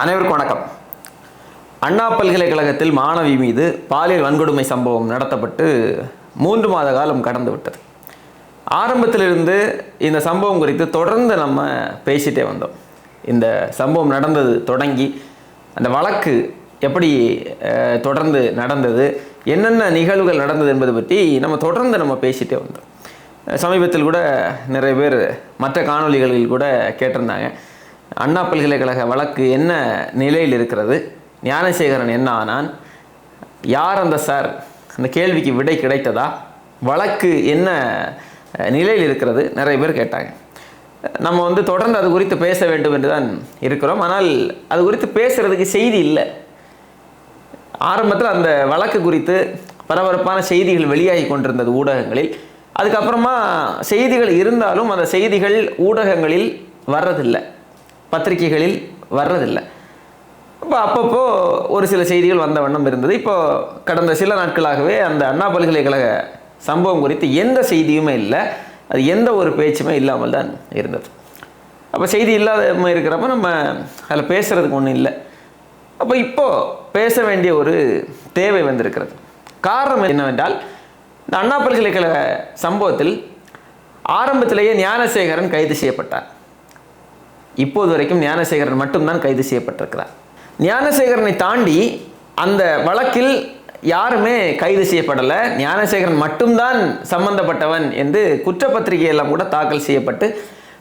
அனைவருக்கும் வணக்கம். அண்ணா பல்கலைக்கழகத்தில் மாணவி மீது பாலியல் வன்கொடுமை சம்பவம் நடத்தப்பட்டு மூன்று மாத காலம் கடந்து விட்டது. ஆரம்பத்திலிருந்து இந்த சம்பவம் குறித்து தொடர்ந்து நம்ம பேசிட்டே வந்தோம். இந்த சம்பவம் நடந்தது தொடங்கி அந்த வழக்கு எப்படி தொடர்ந்து நடந்தது என்னென்ன நிகழ்வுகள் நடந்தது என்பது பற்றி நம்ம தொடர்ந்து நம்ம பேசிட்டே வந்தோம். சமீபத்தில் கூட நிறைய பேர் மற்ற காணொளிகளில் கூட கேட்டிருந்தாங்க. அண்ணா பல்கலைக்கழக வழக்கு என்ன நிலையில் இருக்கிறது? ஞானசேகரன் என்ன ஆனான்? யார் அந்த சார்? அந்த கேள்விக்கு விடை கிடைத்ததா? வழக்கு என்ன நிலையில் இருக்கிறது? நிறைய பேர் கேட்டாங்க. நம்ம வந்து தொடர்ந்து அது குறித்து பேச வேண்டும் என்று தான் இருக்கிறோம். ஆனால் அது குறித்து பேசுகிறதுக்கு செய்தி இல்லை. ஆரம்பத்தில் அந்த வழக்கு குறித்து பரபரப்பான செய்திகள் வெளியாகி கொண்டிருந்தது ஊடகங்களில். அதுக்கப்புறமா செய்திகள் இருந்தாலும் அந்த செய்திகள் ஊடகங்களில் வர்றதில்லை. பத்திரிகைகளில் வர்றதில்லை. இப்போ அப்பப்போ ஒரு சில செய்திகள் வந்த வண்ணம் இருந்தது. இப்போது கடந்த சில நாட்களாகவே அந்த அண்ணா பல்கலைக்கழக சம்பவம் குறித்து எந்த செய்தியுமே இல்லை. அது எந்த ஒரு பேச்சுமே இல்லாமல் தான் இருந்தது. அப்போ செய்தி இல்லாத இருக்கிறப்ப நம்ம அதில் பேசுகிறதுக்கு ஒன்றும் இல்லை. அப்போ இப்போ பேச வேண்டிய ஒரு தேவை வந்திருக்கிறது. காரணம் என்னவென்றால் இந்த அண்ணா பல்கலைக்கழக சம்பவத்தில் ஆரம்பத்திலேயே ஞானசேகரன் கைது செய்யப்பட்டார். இப்போது வரைக்கும் ஞானசேகரன் மட்டும்தான் கைது செய்யப்பட்டிருக்கிறார். ஞானசேகரனை தாண்டி அந்த வழக்கில் யாருமே கைது செய்யப்படலை. ஞானசேகரன் மட்டும்தான் சம்பந்தப்பட்டவன் என்று குற்றப்பத்திரிகையெல்லாம் கூட தாக்கல் செய்யப்பட்டு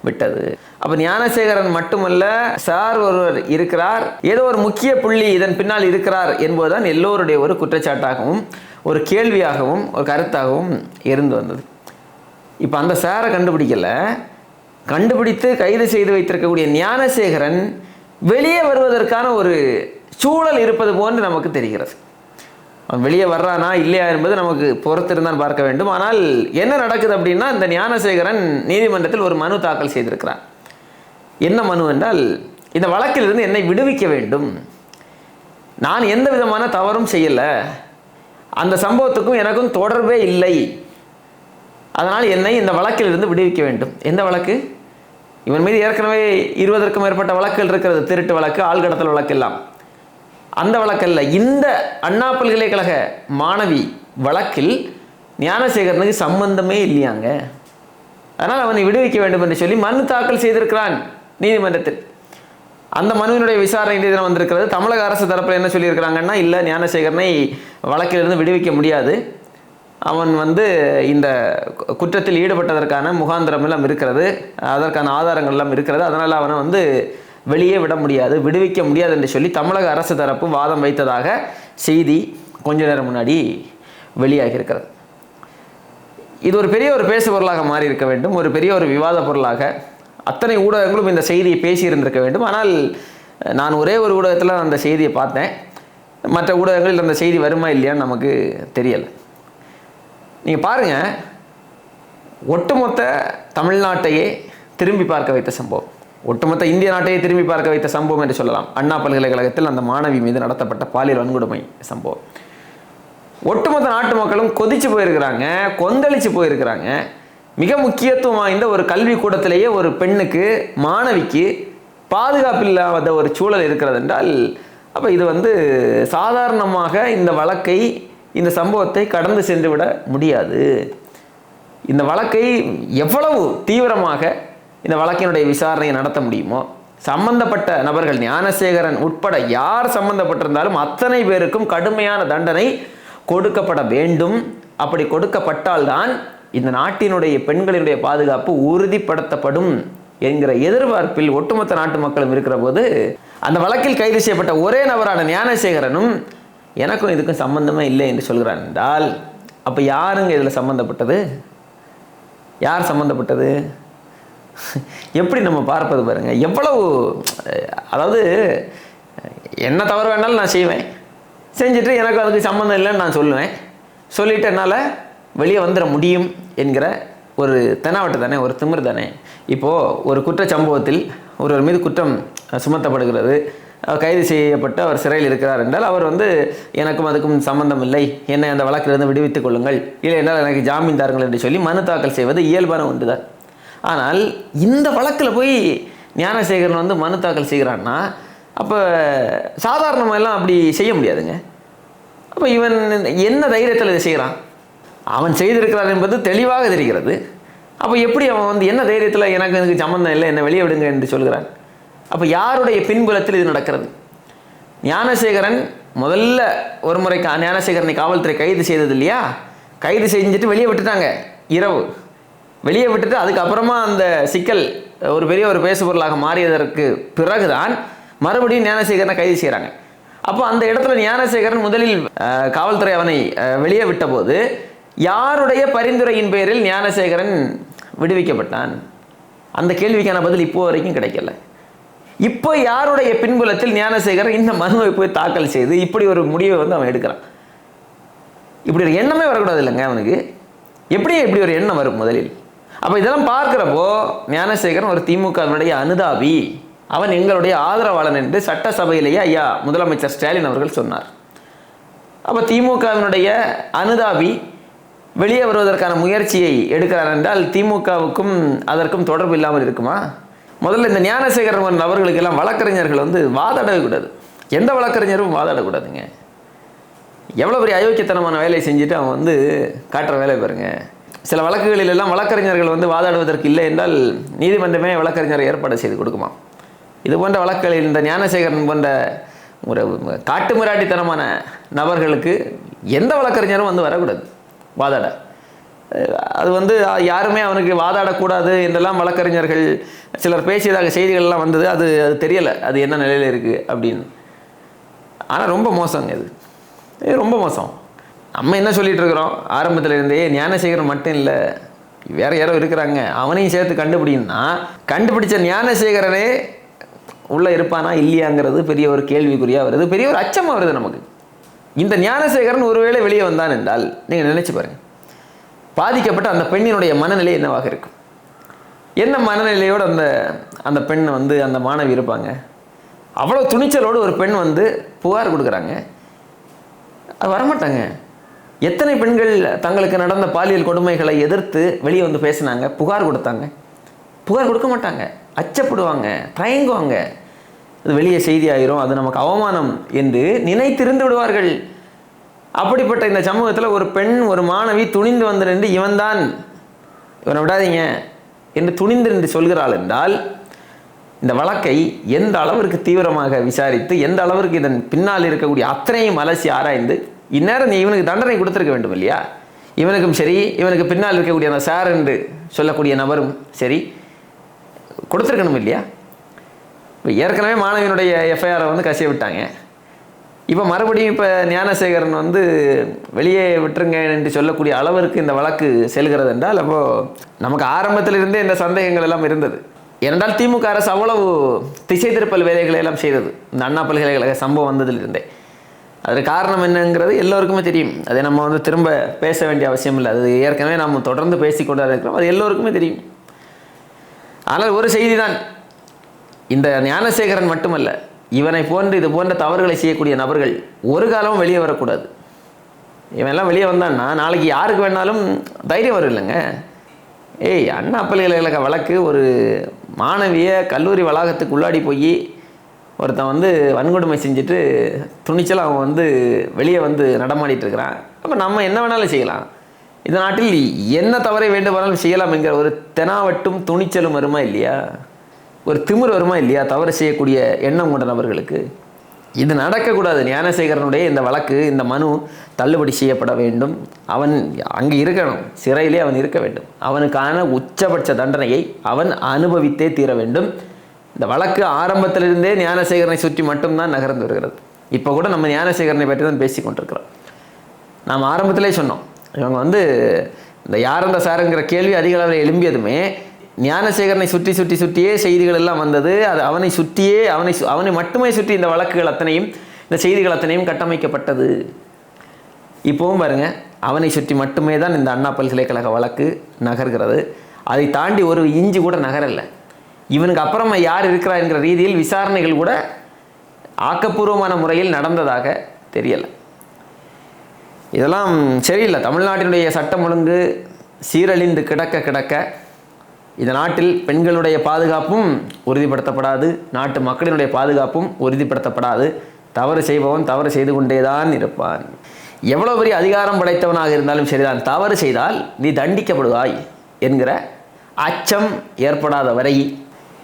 விட்டது. அப்போ ஞானசேகரன் மட்டுமல்ல சார் ஒருவர் இருக்கிறார். ஏதோ ஒரு முக்கிய புள்ளி இதன் பின்னால் இருக்கிறார் என்பதுதான் எல்லோருடைய ஒரு குற்றச்சாட்டாகவும் ஒரு கேள்வியாகவும் ஒரு கருத்தாகவும் இருந்து வந்தது. இப்போ அந்த சாரை கண்டுபிடிக்கலை. கண்டுபிடித்து கைது செய்து வைத்திருக்கக்கூடிய ஞானசேகரன் வெளியே வருவதற்கான ஒரு சூழல் இருப்பது போன்று நமக்கு தெரிகிறது. அவன் வெளியே வர்றானா இல்லையா என்பது நமக்கு பொறுத்திருந்தான் பார்க்க வேண்டும். ஆனால் என்ன நடக்குது அப்படின்னா இந்த ஞானசேகரன் நீதிமன்றத்தில் ஒரு மனு தாக்கல் செய்திருக்கிறான் என்ன மனு என்றால் இந்த வழக்கிலிருந்து என்னை விடுவிக்க வேண்டும். நான் எந்த விதமான தவறும் செய்யலை. அந்த சம்பவத்துக்கும் எனக்கும் தொடர்பே இல்லை. அதனால் என்னை இந்த வழக்கிலிருந்து விடுவிக்க வேண்டும். எந்த வழக்கு? இவன் மீது ஏற்கனவே இருபதற்கும் மேற்பட்ட வழக்குகள் இருக்கிறது. திருட்டு வழக்கு ஆள்கடத்தல் வழக்கு எல்லாம் அந்த வழக்கல்ல இந்த அண்ணா பல்கலைக்கழக மாணவி வழக்கில் ஞானசேகரனுக்கு சம்பந்தமே இல்லையாங்க. அதனால் அவனை விடுவிக்க வேண்டும் என்று சொல்லி மனு தாக்கல் செய்திருக்கிறான் நீதிமன்றத்தில். அந்த மனுவினுடைய விசாரணை இன்றைய தினம் வந்திருக்கிறது. தமிழக அரசு தரப்பில் என்ன சொல்லியிருக்கிறாங்கன்னா இல்லை ஞானசேகரனை வழக்கிலிருந்து விடுவிக்க முடியாது. அவன் வந்து இந்த கு- குற்றத்தில் ஈடுபட்டதற்கான முகாந்திரம் எல்லாம் இருக்கிறது அதற்கான ஆதாரங்கள் எல்லாம் இருக்கிறது. அதனால் அவனை வந்து வெளியே விட முடியாது விடுவிக்க முடியாது என்று சொல்லி தமிழக அரசு தரப்பு வாதம் வைத்ததாக செய்தி கொஞ்ச நேரம் முன்னாடி வெளியாகியிருக்கிறது. இது ஒரு பெரிய ஒரு பேசு பொருளாக மாறி இருக்க வேண்டும் ஒரு பெரிய ஒரு விவாத பொருளாக. அத்தனை ஊடகங்களும் இந்த செய்தியை பேசி இருந்திருக்க வேண்டும். ஆனால் நான் ஒரே ஒரு ஊடகத்தில் அந்த செய்தியை பார்த்தேன். மற்ற ஊடகங்களில் அந்த செய்தி வருமா இல்லையான்னு நமக்கு தெரியலை. நீங்கள் பாருங்கள் ஒட்டுமொத்த தமிழ்நாட்டையே திரும்பி பார்க்க வைத்த சம்பவம். ஒட்டுமொத்த இந்திய நாட்டையே திரும்பி பார்க்க வைத்த சம்பவம் என்று சொல்லலாம். அண்ணா பல்கலைக்கழகத்தில் அந்த மாணவி மீது நடத்தப்பட்ட பாலியல் வன்கொடுமை சம்பவம். ஒட்டுமொத்த நாட்டு மக்களும் கொதிச்சு போயிருக்கிறாங்க கொந்தளிச்சு போயிருக்கிறாங்க. மிக முக்கியத்துவம் வாய்ந்த ஒரு கல்வி கூடத்திலேயே ஒரு பெண்ணுக்கு மாணவிக்கு பாதுகாப்பு இல்லாத ஒரு சூழல் இருக்கிறது என்றால் அப்போ இது வந்து சாதாரணமாக இந்த வழக்கை இந்த சம்பவத்தை கடந்து சென்று விட முடியாது. இந்த வழக்கை எவ்வளவு தீவிரமாக இந்த வழக்கினுடைய விசாரணையை நடத்த முடியுமோ சம்பந்தப்பட்ட நபர்கள் ஞானசேகரன் உட்பட யார் சம்பந்தப்பட்டிருந்தாலும் அத்தனை பேருக்கும் கடுமையான தண்டனை கொடுக்கப்பட வேண்டும். அப்படி கொடுக்கப்பட்டால்தான் இந்த நாட்டினுடைய பெண்களினுடைய பாதுகாப்பு உறுதிப்படுத்தப்படும் என்கிற எதிர்பார்ப்பில் ஒட்டுமொத்த நாட்டு மக்களும் இருக்கிற போது அந்த வழக்கில் கைது செய்யப்பட்ட ஒரே நபரான ஞானசேகரனும் எனக்கும் இதுக்கும் சம்பந்தமே இல்லை என்று சொல்கிறான் என்றால் அப்போ யாருங்க இதில் சம்மந்தப்பட்டது யார் சம்மந்தப்பட்டது எப்படி நம்ம பார்ப்பது பாருங்கள் எவ்வளவு அதாவது என்ன தவறு வேணாலும் நான் செய்வேன். செஞ்சுட்டு எனக்கு அதுக்கு சம்மந்தம் இல்லைன்னு நான் சொல்லுவேன். சொல்லிவிட்டு என்னால் வெளியே வந்துட முடியும் என்கிற ஒரு தெனாவட்டு தானே ஒரு திமிர் தானே. இப்போது ஒரு குற்ற சம்பவத்தில் ஒருவர் மீது குற்றம் சுமத்தப்படுகிறது. கைது செய்யப்பட்டு அவர் சிறையில் இருக்கிறார் என்றால் அவர் வந்து எனக்கும் அதுக்கும் சம்பந்தம் இல்லை. என்னை அந்த வழக்கிலிருந்து விடுவித்துக் கொள்ளுங்கள். இல்லை என்றால் எனக்கு ஜாமீன் தாருங்கள் என்று சொல்லி மனு தாக்கல் செய்வது இயல்பான ஒன்றுதான். ஆனால் இந்த வழக்கில் போய் ஞானசேகரன் வந்து மனு தாக்கல் செய்கிறான்னா அப்போ சாதாரணமாக எல்லாம் அப்படி செய்ய முடியாதுங்க. அப்போ இவன் என்ன தைரியத்தில் இதை செய்கிறான்? அவன் செய்திருக்கிறான் என்பது தெளிவாக தெரிகிறது. அப்போ எப்படி அவன் வந்து என்ன தைரியத்தில் எனக்கு எனக்கு சம்மந்தம் இல்லை என்னை வெளியே விடுங்க என்று சொல்கிறான்? அப்போ யாருடைய பின்புலத்தில் இது நடக்கிறது? ஞானசேகரன் முதல்ல ஒரு முறை ஞானசேகரனை காவல்துறை கைது செய்தது இல்லையா? கைது செஞ்சுட்டு வெளியே விட்டுட்டாங்க. இரவு. வெளியே விட்டுட்டு அதுக்கப்புறமா அந்த சிக்கல் ஒரு பெரிய ஒரு பேசுபொருளாக மாறியதற்கு பிறகுதான் மறுபடியும் ஞானசேகரனை கைது செய்கிறாங்க அப்போ அந்த இடத்துல ஞானசேகரன் முதலில் காவல்துறை அவனை வெளியே விட்டபோது யாருடைய பரிந்துரையின் பேரில் ஞானசேகரன் விடுவிக்கப்பட்டான்? அந்த கேள்விக்கான பதில் இப்போ வரைக்கும் கிடைக்கல. இப்போ யாருடைய பின்புலத்தில் ஞானசேகரன் இந்த மனுவை போய் தாக்கல் செய்து இப்படி ஒரு முடிவை வந்து அவன் எடுக்கிறான்? இப்படி ஒரு எண்ணமே வரக்கூடாது இல்லைங்க அவனுக்கு. எப்படி இப்படி ஒரு எண்ணம் வரும் முதலில்? அப்போ இதெல்லாம் பார்க்குறப்போ ஞானசேகரன் ஒரு திமுகவினுடைய அனுதாபி. அவன் எங்களுடைய ஆதரவாளன் என்று சட்டசபையிலேயே ஐயா முதலமைச்சர் ஸ்டாலின் அவர்கள் சொன்னார். அப்போ திமுகவினுடைய அனுதாபி வெளியே வருவதற்கான முயற்சியை எடுக்கிறார் என்றால் திமுகவுக்கும் அதற்கும் தொடர்பு இல்லாமல் இருக்குமா? முதல்ல இந்த ஞானசேகரன் அவர்களுக்கெல்லாம் வழக்கறிஞர்கள் வந்து வாதாடக்கூடாது. எந்த வழக்கறிஞரும் வாதாடக்கூடாதுங்க. எவ்வளோ பெரிய அயோக்கியத்தனமான வேலையை செஞ்சுட்டு அவன் வந்து காட்டுற வேலை பாருங்க. சில வழக்குகளிலெல்லாம் வழக்கறிஞர்கள் வந்து வாதாடுவதற்கு இல்லை என்றால் நீதிமன்றமே வழக்கறிஞரை ஏற்பாடு செய்து கொடுக்குமா? இது போன்ற வழக்குகளில் இந்த ஞானசேகரன் போன்ற ஒரு காட்டு மிராட்டித்தனமான நபர்களுக்கு எந்த வழக்கறிஞரும் வந்து வரக்கூடாது. வாதாட. அது வந்து யாருமே அவனுக்கு வாதாடக்கூடாது என்றெல்லாம் வழக்கறிஞர்கள் சிலர் பேசியதாக செய்திகள்லாம் வந்தது. அது அது தெரியலை. அது என்ன நிலையில் இருக்குது அப்படின்னு. ஆனால் ரொம்ப மோசங்க இது. இது ரொம்ப மோசம். நம்ம என்ன சொல்லிட்டு இருக்கிறோம் ஆரம்பத்தில் இருந்தே ஞானசேகரன் மட்டும் இல்லை வேற யாரோ இருக்கிறாங்க. அவனையும் சேர்த்து கண்டுபிடின்னா கண்டுபிடிச்ச ஞானசேகரனே உள்ளே இருப்பானா இல்லையாங்கிறது பெரிய ஒரு கேள்விக்குறியாக வருது. பெரிய ஒரு அச்சமாக வருது நமக்கு. இந்த ஞானசேகரன் ஒருவேளை வெளியே வந்தான் என்றால் நீங்கள் நினச்சி பாருங்கள் பாதிக்கப்பட்ட அந்த பெண்ணினுடைய மனநிலை என்னவாக இருக்கும்? என்ன மனநிலையோடு அந்த அந்த பெண் வந்து அந்த மாணவி இருப்பாங்க? அவ்வளோ துணிச்சலோடு ஒரு பெண் வந்து புகார் கொடுக்குறாங்க. அது வரமாட்டாங்க. எத்தனை பெண்கள் தங்களுக்கு நடந்த பாலியல் கொடுமைகளை எதிர்த்து வெளியே வந்து பேசினாங்க புகார் கொடுத்தாங்க. புகார் கொடுக்க மாட்டாங்க. அச்சப்படுவாங்க தயங்குவாங்க. அது வெளியே செய்தி ஆயிரும் அது நமக்கு அவமானம் என்று நினைத்திருந்து விடுவார்கள். அப்படிப்பட்ட இந்த சமூகத்தில் ஒரு பெண் ஒரு மாணவி துணிந்து வந்து நின்று இவன்தான் இவனை விடாதீங்க என்று துணிந்து நின்று சொல்கிறாள் என்றால் இந்த வழக்கை எந்த அளவிற்கு தீவிரமாக விசாரித்து எந்த அளவிற்கு இதன் பின்னால் இருக்கக்கூடிய அத்தனையும் அலசி ஆராய்ந்து இந்நேரம் நீ இவனுக்கு தண்டனை கொடுத்துருக்க வேண்டும் இல்லையா? இவனுக்கும் சரி இவனுக்கு பின்னால் இருக்கக்கூடிய அந்த சார் என்று சொல்லக்கூடிய நபரும் சரி கொடுத்துருக்கணும் இல்லையா? இப்போ ஏற்கனவே மாணவியினுடைய எஃப்ஐஆரை வந்து கசிய விட்டாங்க. இப்போ மறுபடியும் இப்போ ஞானசேகரன் வந்து வெளியே விட்டுருங்க என்று சொல்லக்கூடிய அளவிற்கு இந்த வழக்கு செல்கிறது என்றால் அப்போது நமக்கு ஆரம்பத்தில் இருந்தே இந்த சந்தேகங்கள் எல்லாம் இருந்தது. ஏனென்றால் திமுக அரசு அவ்வளவு திசை திருப்பல் வேலைகளை எல்லாம் செய்தது. இந்த அண்ணா பல்கலைக்கழக சம்பவம் வந்ததிலிருந்தே. அதற்கு காரணம் என்னங்கிறது எல்லோருக்குமே தெரியும். அதை நம்ம வந்து திரும்ப பேச வேண்டிய அவசியம் இல்லை. அது ஏற்கனவே நம்ம தொடர்ந்து பேசிக்கொண்டு இருக்கிறோம் அது எல்லோருக்குமே தெரியும். ஆனால் ஒரு செய்தி தான் இந்த ஞானசேகரன் மட்டுமல்ல இவனை போன்று இது போன்ற தவறுகளை செய்யக்கூடிய நபர்கள் ஒரு காலமும் வெளியே வரக்கூடாது. இவன் எல்லாம் வெளியே வந்தான்னா நாளைக்கு யாருக்கு வேணாலும் தைரியம் வரும் இல்லைங்க. ஏய் அண்ணா பல்கலைக்கழக வழக்கு ஒரு மாணவிய கல்லூரி வளாகத்துக்கு உள்ளாடி போய் ஒருத்தன் வந்து வன்கொடுமை செஞ்சுட்டு துணிச்சல் அவன் வந்து வெளியே வந்து நடமாடிட்டு இருக்கிறான். அப்போ நம்ம என்ன வேணாலும் செய்யலாம். இந்த நாட்டில் என்ன தவறை வேண்டுமானாலும் செய்யலாம் என்கிற ஒரு தெனாவட்டும் துணிச்சலும் வருமா இல்லையா? ஒரு திமிர் வருமா இல்லையா? தவறு செய்யக்கூடிய எண்ணம் கொண்ட நபர்களுக்கு. இது நடக்கக்கூடாது. ஞானசேகரனுடைய இந்த வழக்கு இந்த மனு தள்ளுபடி செய்யப்பட வேண்டும். அவன் அங்கே இருக்கணும். சிறையிலே அவன் இருக்க வேண்டும். அவனுக்கான உச்சபட்ச தண்டனையை அவன் அனுபவித்தே தீர வேண்டும். இந்த வழக்கு ஆரம்பத்திலிருந்தே ஞானசேகரனை சுற்றி மட்டும்தான் நகர்ந்து வருகிறது. இப்போ கூட நம்ம ஞானசேகரனை பற்றி தான் பேசி கொண்டிருக்கிறோம். நாம் ஆரம்பத்திலே சொன்னோம். இவங்க வந்து இந்த யார் அந்த சாருங்கிற கேள்வி அதிக அளவில் எழும்பியதுமே ஞானசேகரனை சுற்றி சுற்றி சுற்றியே செய்திகள் எல்லாம் வந்தது. அது அவனை சுற்றியே அவனை சு- அவனை மட்டுமே சுற்றி இந்த வழக்குகள் அத்தனையும் இந்த செய்திகள் அத்தனையும் கட்டமைக்கப்பட்டது. இப்போவும் பாருங்க அவனை சுற்றி மட்டுமே தான் இந்த அண்ணா பல்கலைக்கழக வழக்கு நகர்கிறது. அதை தாண்டி ஒரு இஞ்சி கூட நகரலை. இவனுக்கு அப்புறமா யார் இருக்கிறா என்கிற ரீதியில் விசாரணைகள் கூட ஆக்கப்பூர்வமான முறையில் நடந்ததாக தெரியலை. இதெல்லாம் சரியில்லை. தமிழ்நாட்டினுடைய சட்டம் ஒழுங்கு சீரழிந்து கிடக்க கிடக்க இந்த நாட்டில் பெண்களுடைய பாதுகாப்பும் உறுதிப்படுத்தப்படாது நாட்டு மக்களினுடைய பாதுகாப்பும் உறுதிப்படுத்தப்படாது. தவறு செய்பவன் தவறு செய்து கொண்டேதான் இருப்பான். எவ்வளோ பெரிய அதிகாரம் படைத்தவனாக இருந்தாலும் சரிதான். தவறு செய்தால் நீ தண்டிக்கப்படுவாய் என்கிற அச்சம் ஏற்படாத வரை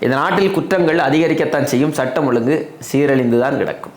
இந்த நாட்டில் குற்றங்கள் அதிகரிக்கத்தான் செய்யும். சட்டம் ஒழுங்கு சீரழிந்து தான் கிடக்கும்.